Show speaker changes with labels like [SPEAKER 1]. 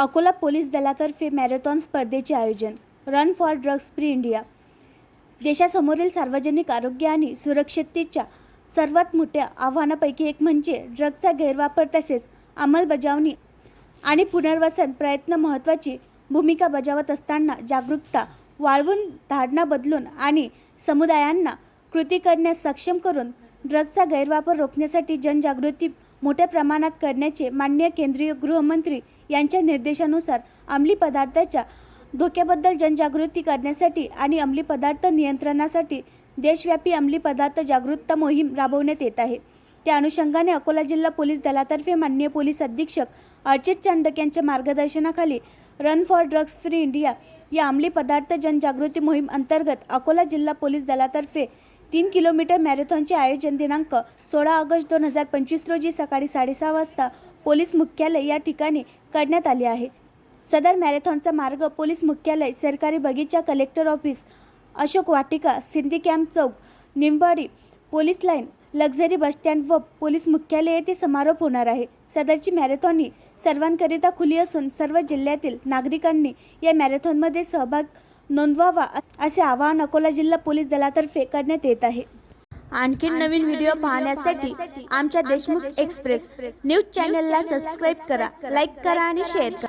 [SPEAKER 1] Akola police दलातर्फे marathon स्पर्धेचे आयोजन. Run for drugs free India. देशासमोरील सार्वजनिक आरोग्य आणि सुरक्षिततेच्या सर्वात मोठ्या आव्हानापैकी एक म्हणजे ड्रगचा गैरवापर तसेच अंमलबजावणी आणि पुनर्वसन प्रयत्न महत्त्वाची भूमिका बजावत असताना जागरूकता वाढवून धारणा बदलून आणि समुदायांना कृती करण्यास सक्षम करून ड्रगचा गैरवापर रोखण्यासाठी जनजागृती मोठ्या प्रमाणात करण्याचे मान्य केंद्रीय गृहमंत्री यांच्या निर्देशानुसार अंमली पदार्थाच्या धोक्याबद्दल जनजागृती करण्यासाठी आणि अंमली पदार्थ नियंत्रणासाठी देशव्यापी अंमली पदार्थ जागरूकता मोहीम राबवण्यात येत आहे. त्या अनुषंगाने अकोला जिल्हा पोलीस दलातर्फे मान्य पोलीस अधीक्षक अर्चित चांडक यांच्या मार्गदर्शनाखाली run for drugs free India या अंमली पदार्थ जनजागृती मोहीम अंतर्गत अकोला जिल्हा पोलीस दलातर्फे तीन किलोमीटर मॅरेथॉनचे आयोजन दिनांक सोळा ऑगस्ट दोन हजार पंचवीस रोजी सकाळी साडेसहा वाजता पोलीस मुख्यालय या ठिकाणी करण्यात आले आहे. सदर मॅरेथॉनचा मार्ग पोलीस मुख्यालय सरकारी बगीचा collector office Ashok Vatika Sindhi camp चौक Nimbadi police line luxury bus stand व पोलीस मुख्यालय येथे समारोप होणार आहे. सदरची मॅरेथॉन ही सर्वांकरिता खुली असून सर्व जिल्ह्यातील नागरिकांनी या मॅरेथॉनमध्ये सहभाग नोंदवावा असे आवाहन अकोला जिल्हा पोलीस दलातर्फे करण्यात येत आहे. आणखी नवीन व्हिडिओ पाहण्यासाठी आमच्या देशमुख एक्सप्रेस न्यूज चॅनलला सबस्क्राईब करा लाईक करा आणि शेअर करा.